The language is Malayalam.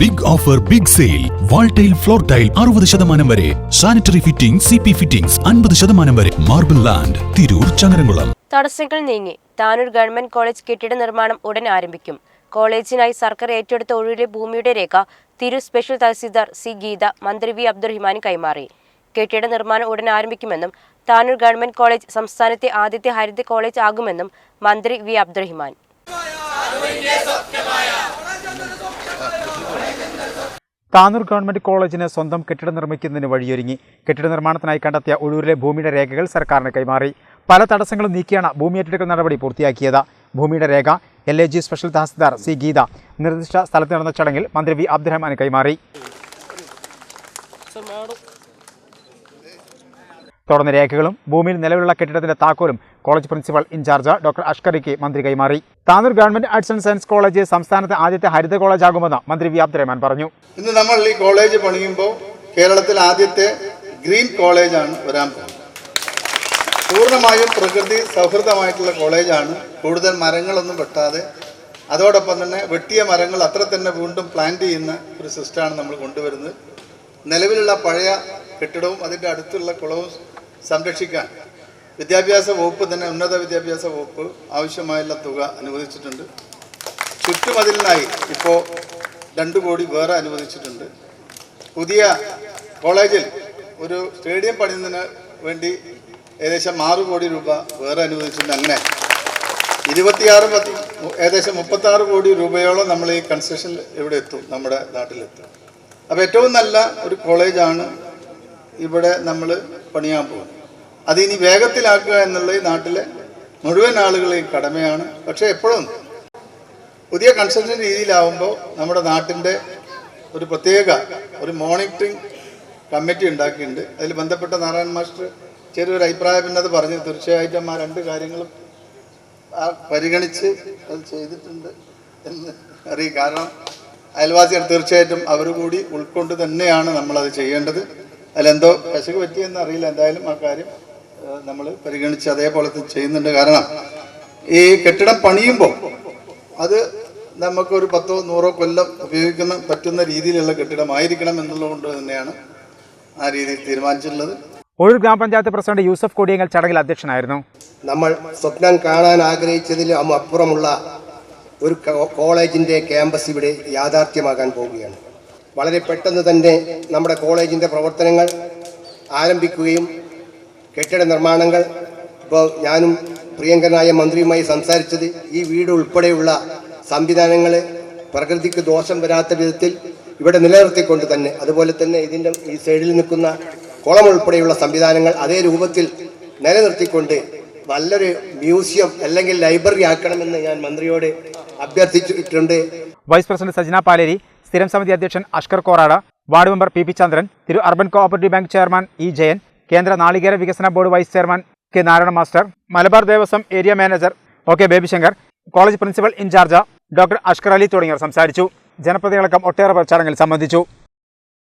Big offer big sale wall tile floor tile അറുപത് ശതമാനം വരെ. Sanitary fitting C P fittings അൻപത് ശതമാനം വരെ. Marble land Tirur Changaramkulam. തടസ്സങ്ങൾ നീങ്ങി. താനൂർ ഗവൺമെന്റ് കോളേജ് കെട്ടിട നിർമ്മാണം ഉടൻ ആരംഭിക്കും. കോളേജിനായി സർക്കാർ ഏറ്റെടുത്ത ഒഴിവിലെ ഭൂമിയുടെ രേഖ തിരു സ്പെഷ്യൽ തഹസീൽദാർ സി ഗീത മന്ത്രി വി അബ്ദുറഹിമാന് കൈമാറി. കെട്ടിട നിർമ്മാണം ഉടൻ ആരംഭിക്കുമെന്നും താനൂർ ഗവൺമെന്റ് കോളേജ് സംസ്ഥാനത്തെ ആദ്യത്തെ ഹരിത കോളേജ് ആകുമെന്നും മന്ത്രി വി അബ്ദുറഹിമാൻ താനൂർ ഗവൺമെന്റ് കോളേജിന് സ്വന്തം കെട്ടിടം നിർമ്മിക്കുന്നതിന് വഴിയൊരുങ്ങി. കെട്ടിട നിർമ്മാണത്തിനായി കണ്ടെത്തിയ ഒഴൂരിലെ ഭൂമിയുടെ രേഖകൾ സർക്കാരിന് കൈമാറി. പല തടസ്സങ്ങളും നീക്കിയാണ് ഭൂമി ഏറ്റെടുക്കൽ നടപടി പൂർത്തിയാക്കിയത്. ഭൂമിയുടെ രേഖ L A G special tahsildar C Geetha നിർദ്ദിഷ്ട സ്ഥലത്ത് നടന്ന ചടങ്ങിൽ മന്ത്രി വി അബ്ദുറഹ്മാൻ കൈമാറി. തുടർന്ന് രേഖകളും ഭൂമിയിൽ നിലവിലുള്ള കെട്ടിടത്തിന്റെ താക്കോലും കോളേജ് പ്രിൻസിപ്പൽ ഇൻചാർജ് ഡോക്ടർ അഷ്കറിക്ക് മന്ത്രി കൈമാറി. Tanur government arts and science college സംസ്ഥാനത്തെ ആദ്യത്തെ ഹരിത കോളേജ് കോളേജാകുമെന്ന് മന്ത്രി വി. അബ്ദുറഹ്മാൻ പറഞ്ഞു. ഇന്ന് നമ്മൾ ഈ കോളേജ് പണിയുമ്പോൾ കേരളത്തിൽ ആദ്യത്തെ ഗ്രീൻ കോളേജാണ് വരാൻ പോകുന്നത്. പൂർണമായും പ്രകൃതി സൗഹൃദമായിട്ടുള്ള കോളേജാണ്. കൂടുതൽ മരങ്ങളൊന്നും വെട്ടാതെ അതോടൊപ്പം തന്നെ വെട്ടിയ മരങ്ങൾ അത്ര തന്നെ വീണ്ടും പ്ലാന്റ് ചെയ്യുന്ന ഒരു സിസ്റ്റമാണ് നമ്മൾ കൊണ്ടുവരുന്നത്. നിലവിലുള്ള പഴയ കെട്ടിടവും അതിന്റെ അടുത്തുള്ള കുളവും സംരക്ഷിക്കാൻ വിദ്യാഭ്യാസ വകുപ്പ് തന്നെ ഉന്നത വിദ്യാഭ്യാസ വകുപ്പ് ആവശ്യമായുള്ള തുക അനുവദിച്ചിട്ടുണ്ട്. ചുറ്റുമതിലിനായി ഇപ്പോൾ രണ്ട് കോടി വേറെ അനുവദിച്ചിട്ടുണ്ട്. പുതിയ കോളേജിൽ ഒരു സ്റ്റേഡിയം പണിയുന്നതിന് വേണ്ടി ഏകദേശം ആറ് കോടി രൂപ വേറെ അനുവദിച്ചിട്ടുണ്ട് അങ്ങനെ. ഇരുപത്തിയാറ് പത്ത് ഏകദേശം മുപ്പത്താറ് കോടി രൂപയോളം നമ്മൾ ഈ കൺസ്ട്രക്ഷൻ ഇവിടെ എത്തും നമ്മുടെ നാട്ടിലെത്തും. അപ്പോൾ ഏറ്റവും നല്ല ഒരു കോളേജാണ് ഇവിടെ നമ്മൾ പണിയാൻ പോകുന്നത് അതിനി വേഗത്തിലാക്കുക എന്നുള്ളത് നാട്ടിലെ മുഴുവൻ ആളുകളെയും കടമയാണ്. പക്ഷേ എപ്പോഴും പുതിയ കൺസ്ട്രക്ഷൻ രീതിയിലാവുമ്പോൾ നമ്മുടെ നാട്ടിന്റെ ഒരു പ്രത്യേക ഒരു മോണിറ്ററിംഗ് കമ്മിറ്റി ഉണ്ടാക്കിയിട്ടുണ്ട്. അതിൽ ബന്ധപ്പെട്ട നാരായണ മാസ്റ്റർ ചെറിയൊരു അഭിപ്രായ പിന്നത് പറഞ്ഞു. തീർച്ചയായിട്ടും ആ രണ്ട് കാര്യങ്ങളും ആ പരിഗണിച്ച് അത് ചെയ്തിട്ടുണ്ട് എന്ന് അറിയും കാരണം അയൽവാസികൾ തീർച്ചയായിട്ടും അവർ കൂടി ഉൾക്കൊണ്ട് തന്നെയാണ് നമ്മളത് ചെയ്യേണ്ടത്. അതിലെന്തോ പശുക്ക് പറ്റിയെന്ന് അറിയില്ല. എന്തായാലും ആ കാര്യം നമ്മൾ പരിഗണിച്ച് അതേപോലെ ചെയ്യുന്നുണ്ട്. കാരണം ഈ കെട്ടിടം പണിയുമ്പോൾ അത് നമുക്കൊരു പത്തോ നൂറോ കൊല്ലം ഉപയോഗിക്കുന്ന പറ്റുന്ന രീതിയിലുള്ള കെട്ടിടമായിരിക്കണം എന്നുള്ളതുകൊണ്ട് തന്നെയാണ് ആ രീതിയിൽ തീരുമാനിച്ചിട്ടുള്ളത്. ഒഴൂർ ഗ്രാമപഞ്ചായത്ത് പ്രസിഡന്റ് യൂസഫ് കോടിയങ്ങൾ ചടങ്ങിൽ അധ്യക്ഷനായിരുന്നു. നമ്മൾ സ്വപ്നം കാണാൻ ആഗ്രഹിച്ചതിലും അപ്പുറമുള്ള ഒരു കോളേജിന്റെ ക്യാമ്പസ് ഇവിടെ യാഥാർത്ഥ്യമാകാൻ പോവുകയാണ്. വളരെ പെട്ടെന്ന് തന്നെ നമ്മുടെ കോളേജിന്റെ പ്രവർത്തനങ്ങൾ ആരംഭിക്കുകയും കെട്ടിട നിർമ്മാണങ്ങൾ. ഇപ്പോൾ ഞാനും പ്രിയങ്കരനായ മന്ത്രിയുമായി സംസാരിച്ചത് ഈ വീട് ഉൾപ്പെടെയുള്ള സംവിധാനങ്ങൾ പ്രകൃതിക്ക് ദോഷം വരാത്ത വിധത്തിൽ ഇവിടെ നിലനിർത്തിക്കൊണ്ട് തന്നെ അതുപോലെ തന്നെ ഇതിന്റെ ഈ സൈഡിൽ നിൽക്കുന്ന കുളം ഉൾപ്പെടെയുള്ള സംവിധാനങ്ങൾ അതേ രൂപത്തിൽ നിലനിർത്തിക്കൊണ്ട് നല്ലൊരു മ്യൂസിയം അല്ലെങ്കിൽ ലൈബ്രറി ആക്കണമെന്ന് ഞാൻ മന്ത്രിയോട് അഭ്യർത്ഥിച്ചിട്ടുണ്ട്. വൈസ് പ്രസിഡന്റ് സജ്ന പാലേരി സ്ഥിരം സമിതി അധ്യക്ഷൻ Ashkar Korad ward member P P Chandran Thiru urban cooperative bank chairman E Jayan കേന്ദ്ര നാളികേര വികസന board vice chairman K Narayana master Malabar Devaswom area manager O K Babyshankar college principal incharge doctor Ashkar Ali തുടങ്ങിയവർ സംസാരിച്ചു. ജനപ്രതിനിധികളടക്കം ഒട്ടേറെ ചടങ്ങിൽ സംബന്ധിച്ചു.